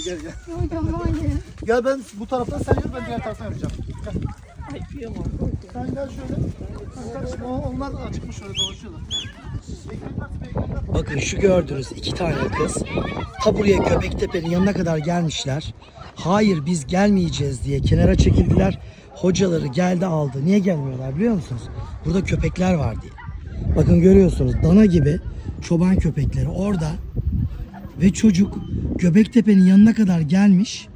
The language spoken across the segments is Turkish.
Hadi gel gel. Hocam hayır. Gel ben bu taraftan sen yürü ben diğer taraftan yapacağım. Gel. Ay kıyamam. Sen gel şöyle. O- onlar acıkmış şöyle dolaşıyorlar. Bakın şu gördünüz iki tane kız. Ha buraya Göbektepe'nin yanına kadar gelmişler. Hayır biz gelmeyeceğiz diye kenara çekildiler. Hocaları geldi aldı. Niye gelmiyorlar biliyor musunuz? Burada köpekler var diye. Bakın görüyorsunuz dana gibi çoban köpekleri orada. Ve çocuk Göbektepe'nin yanına kadar gelmiş.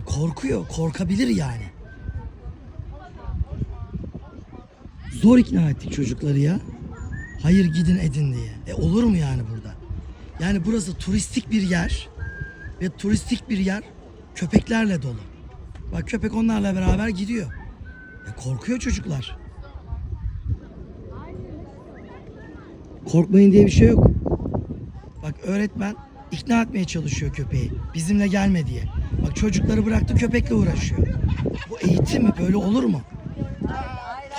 E, Korkuyor, korkabilir yani. Zor ikna ettik çocukları ya. Hayır gidin edin diye. E olur mu yani burada? Yani burası turistik bir yer ve turistik bir yer köpeklerle dolu. Bak köpek onlarla beraber gidiyor. E korkuyor çocuklar. Korkmayın diye bir şey yok. Bak öğretmen ikna etmeye çalışıyor köpeği. Bizimle gelme diye. Bak çocukları bıraktı köpekle uğraşıyor. Bu eğitim mi? Böyle olur mu?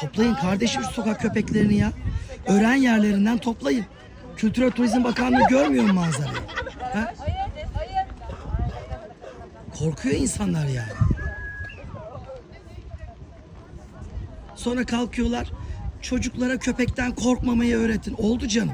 Toplayın kardeşim şu sokak köpeklerini ya. Öğren yerlerinden toplayın. Kültür Turizm Bakanlığı görmüyor mu manzarayı? Ha? Korkuyor insanlar yani. Sonra kalkıyorlar. Çocuklara köpekten korkmamayı öğretin. Oldu canım.